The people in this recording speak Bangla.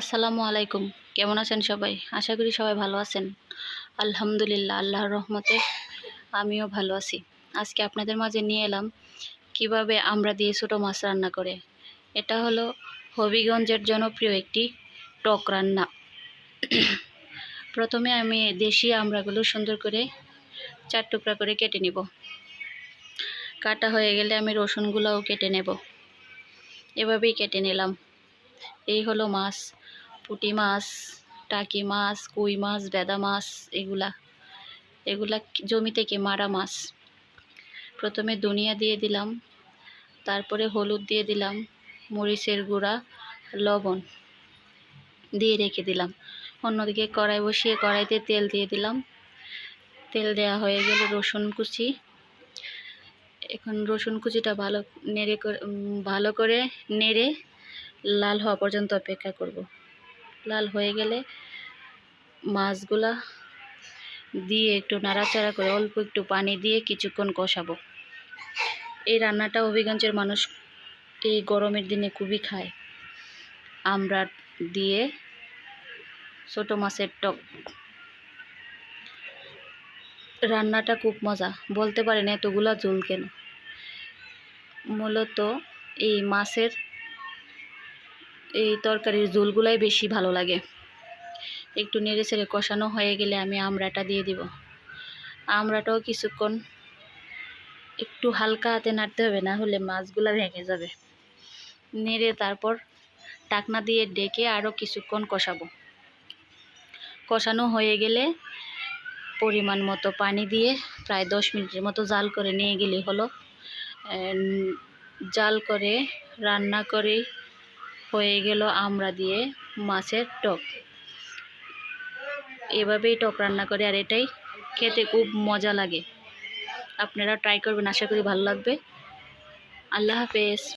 আসসালামু আলাইকুম। কেমন আছেন সবাই? আশা করি সবাই ভালো আছেন। আলহামদুলিল্লাহ, আল্লাহর রহমতে আমিও ভালো আছি। আজকে আপনাদের মাঝে নিয়ে এলাম কীভাবে আমরা দিয়ে ছোটো মাছ রান্না করে। এটা হলো হবিগঞ্জের জনপ্রিয় একটি টক রান্না। প্রথমে আমি দেশি আমড়াগুলো সুন্দর করে চার টুকরা করে কেটে নিব। কাটা হয়ে গেলে আমি রসুনগুলোও কেটে নেব। এভাবেই কেটে নিলাম। এই হলো মাছ। পুঁটি মাছ, টাকি মাছ, কই মাছ, বেদা মাছ, এগুলা। এগুলা জমি থেকে মারা মাছ। প্রথমে ধনিয়া দিয়ে দিলাম, তারপরে হলুদ দিয়ে দিলাম, মরিচের গুঁড়া, লবণ দিয়ে রেখে দিলাম। অন্যদিকে কড়াই বসিয়ে কড়াইতে তেল দিয়ে দিলাম। তেল দেওয়া হয়ে গেলে রসুন কুচি। এখন রসুন কুচিটা ভালো নেড়ে ভালো করে নেড়ে লাল হওয়া পর্যন্ত অপেক্ষা করব। লাল হয়ে গেলে মাছগুলা দিয়ে একটু নাড়াচাড়া করে অল্প একটু পানি দিয়ে কিছুক্ষণ কষাবো। এই রান্নাটা হবিগঞ্জের মানুষ এই গরমের দিনে খুবই খায়। আমরা দিয়ে ছোটো মাছের টক। রান্নাটা খুব মজা। বলতে পারেন এতগুলা ঝোল কেন? মূলত এই মাছের এই তরকারির ঝোলগুলাই বেশি ভালো লাগে। একটু নেড়ে ছেড়ে কষানো হয়ে গেলে আমি আমড়াটা দিয়ে দিব। আমড়াটাও কিছুক্ষণ একটু হালকা হাতে নাড়তে হবে, না হলে মাছগুলো ভেঙে যাবে। নেড়ে তারপর টাকনা দিয়ে ডেকে আরও কিছুক্ষণ কষাবো। কষানো হয়ে গেলে পরিমাণ মতো পানি দিয়ে প্রায় দশ মিনিটের মতো জাল করে নিয়ে গেলে হলো। জাল করে, রান্না করে হয়ে গেল আমরা দিয়ে মাছের টক। এভাবেই টক রান্না করে আর এটাই খেতে খুব মজা লাগে। আপনারা ট্রাই করবেন, আশা করি ভালো লাগবে। আল্লাহ হাফেজ।